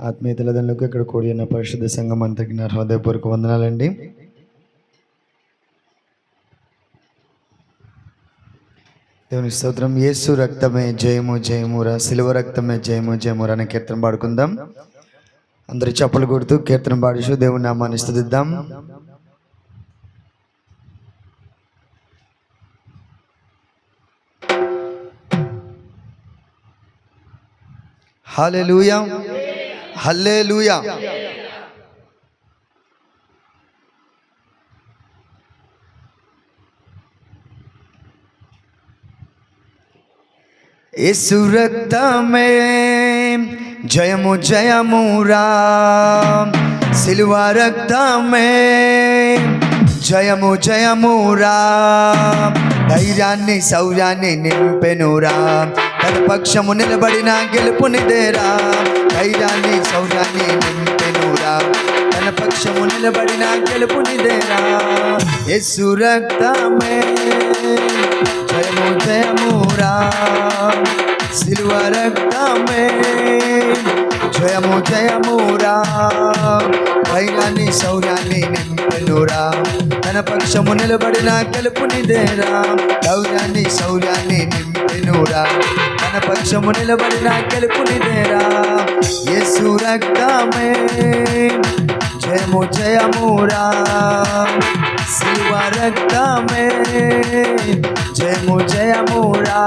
ఆత్మీయ తల్లిదండ్రులకు ఇక్కడ కూడి ఉన్న పరిశుద్ధ సంఘం అంతకి నా హృదయపూర్వక వందనాలండి. దేవుని స్తోత్రం యేసు రక్తమే జయము జయమురా సిలువ రక్తమే జయము జయమురా అనే కీర్తన పాడుకుందాం. అందరు చప్పలు కొడుతూ కీర్తన పాడుచు దేవుని నామాన్ని స్తుతిద్దాం హల్లెలూయా హల్లెలూయా యేసు రక్తమే జయము జయమురా సిలువ రక్తమే జయము జయమురా ధైర్యాన్ని శౌర్యాన్ని నింపెనురా. తన నిలబడిన గెలుపునిదేరా ధైర్యాన్ని శౌర్యాన్ని నింపెనురా. తన పక్షము నిలబడిన గెలుపునిదేరా యేసు రక్తమే జయము జయమురా. సిలువ రక్తమే జయము జయమురా ధైర్యాన్ని శౌర్యాన్ని నింపెనురా తన పక్షము నిలబడిన గెలుపునిదేరా ధైర్యాన్ని శౌర్యాన్ని నింపెనురా తన పక్షము నిలబడిన గెలుపునిదేరా యేసు రక్తమే. జయము జయమురా శివ రక్తమే. జయము జయమురా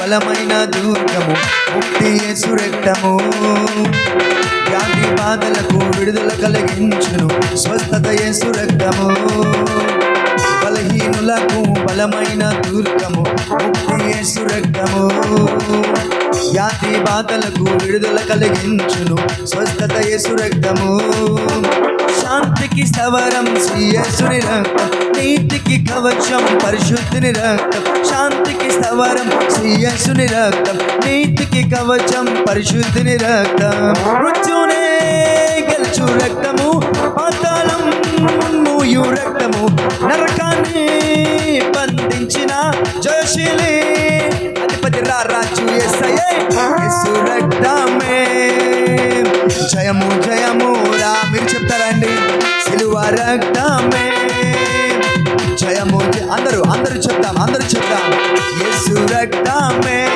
బలమైన దుర్గము ముక్తి సురెట్టము వ్యాధి బాధలకు విడుదల కలిగించును స్వస్థత సురక్తము బలహీనులకు బలమైన దుర్గము ముక్తి సురక్తము వ్యాధి బాధలకు విడుదల కలిగించును స్వస్థత సురక్తము శాంతికి స్థవరం శ్రీయసుని రక్తం నీతికి కవచం పరిశుద్ధిని రక్తం. శాంతికి స్థవరం శ్రీయసుని రక్తం నీతికి కవచం పరిశుద్ధిని రక్తం. మృత్యునే గెలుచు రక్తము పాతాళం మూయు రక్తము. నరకాన్ని బంధించిన జయశీలి అధిపతి రా రాజు ఎస్ఐ రక్తమే. జయము జయము. కదా మీరు చెప్తారండి. సిలువ రక్తమే. జయము అందరూ అందరూ చెప్తాం అందరూ చెప్తాం. యేసు రక్తమే.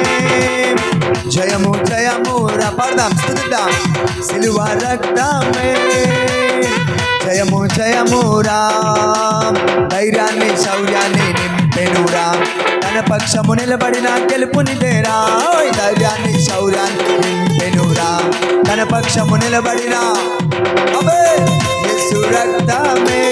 జయము జయము రా పాడదాం స్థుతిద్దాం. సిలువ రక్తమే. జయము జయము రా. ధైర్యాన్ని తన పక్షము నిలబడిన గెలుపునిదేరా ఓయ్ ధైర్యాన్ని శౌర్యాన్ని నింపెనురా తన పక్షము నిలబడిన అబే రక్తమే.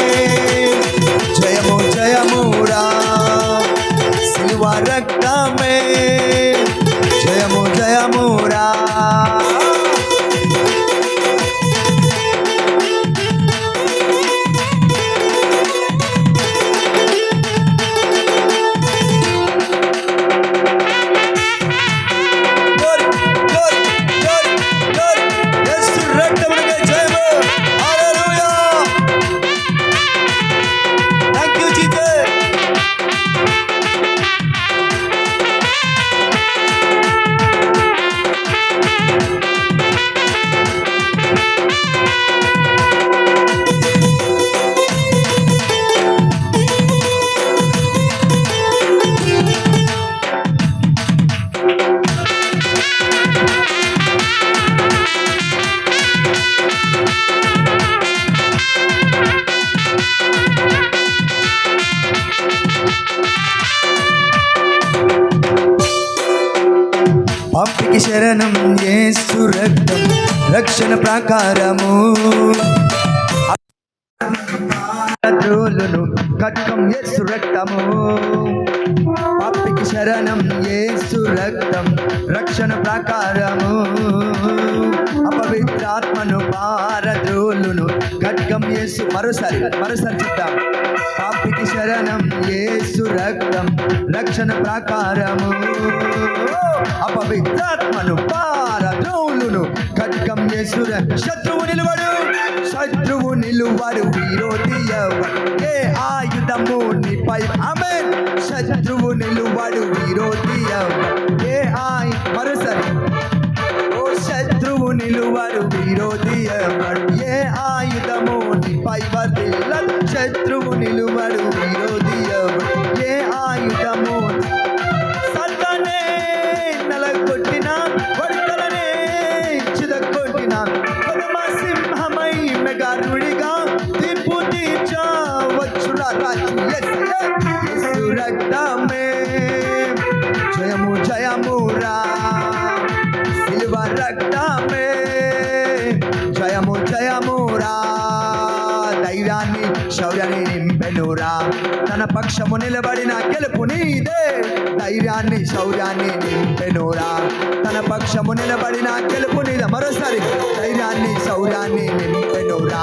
శరణం ఏ సురక్తం రక్షణ ప్రాకారము. ద్రోలును కట్టం ఏ సురక్తము పాపికి శరణం ఏ సురక్తం రక్షణ ప్రాకారము. పవిత్రాత్మను పారద్రోలును ఖడ్గం యేసు మరోసారి మరోసారి చెప్తాం పాపికి శరణం యేసు రక్తం రక్షణ ప్రాకారము. అపవిత్రాత్మను పారద్రోలును ఖడ్గం యేసు శత్రువు నిలువడు శత్రువు నిలువడు విరోధి ఏ ఆయుధము నీపై ఆమె శత్రువు నిలువడు విరోధి ఏ ఆయ మరోసారి. నింపెనురా తన పక్షము నిలబడిన గెలుపు నీదే. ధైర్యాన్ని శౌర్యాన్ని నింపెనురా. తన పక్షము నిలబడిన గెలుపు నీద. మరోసారి ధైర్యాన్ని శౌర్యాన్ని నింపెనురా.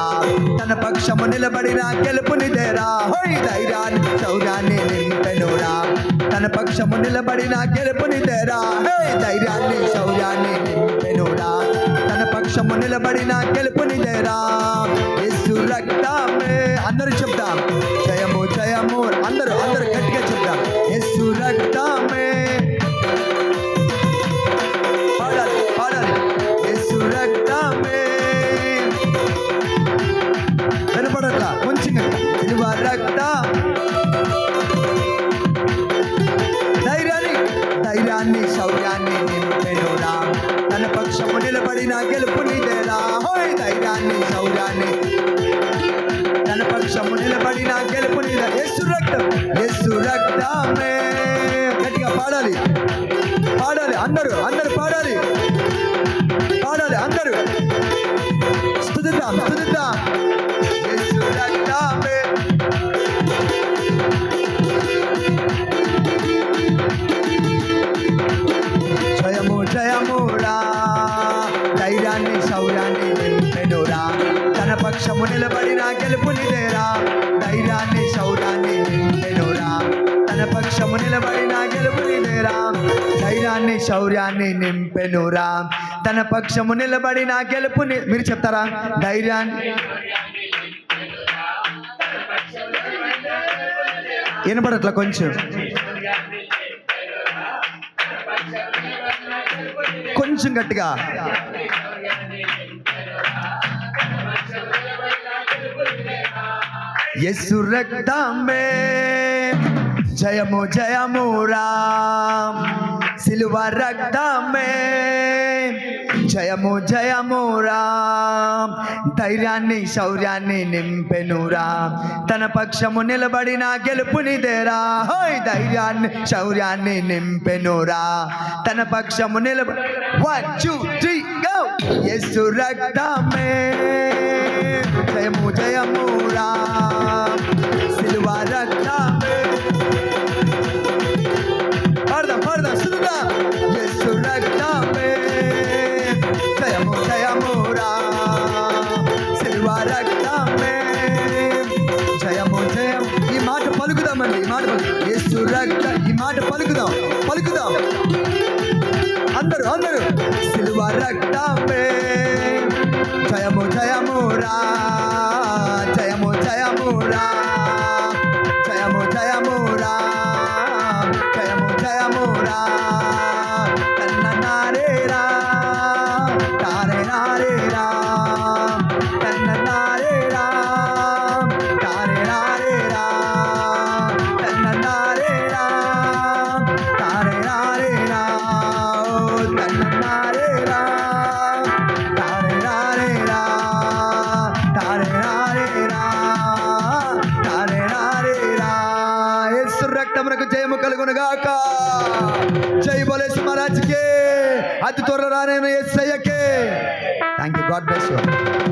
తన పక్షము నిలబడిన గెలుపు నిదేరా హోయ్! ధైర్యాన్ని శౌర్యాన్ని నింపెనురా. తన పక్షము నిలబడిన గెలుపు నిదేరా హే ధైర్యాన్ని శౌర్యాన్ని నింపెనురా. తన పక్షము నిలబడిన గెలుపు నిదేరా రక్తమే అందరూ చెప్తాం. ధైర్యాన్ని శౌర్యాన్ని. తన పక్షము నిలబడిన గెలుపు నీద ఎస్సు రక్తం. ఎస్సు రక్తమే. గట్టిగా పాడాలి. పాడాలి అందరూ అందరూ పాడాలి. పాడాలి అందరూ. స్థుతిద్దాం తన నిలబడిన గెలుపునిదేరా ధైర్యాన్ని శౌర్యాన్ని నింపెనురా తన పక్షము నిలబడిన గెలుపు మీరు చెప్తారా? ధైర్యాన్ని వినపడట్లా కొంచెం? కొంచెం గట్టిగా. యస్సు రక్తమే. జయము జయము రామ్. సిలువ రక్తమే. జయము జయము రామ్. ధైర్యాన్ని శౌర్యాన్ని నింపెనురా తన పక్షము నిలబడిన గెలుపునిదేరా హోయ్ ధైర్యాన్ని శౌర్యాన్ని నింపెనురా తన పక్షము నిలబ వన్ టూ త్రీ గో ఎస్సు రక్తమే. జయము జయము రామ్. యేసు రక్త ఈ మాట పలుకుదాం పలుకుదాం. అందరూ అందరూ. సిలువ రక్తమే. జయము జయము రా జయము జయము రా. गुण गाका। जय बोले महाराज के। हाथ तोड़ राने में ये सही के। Thank you god bless you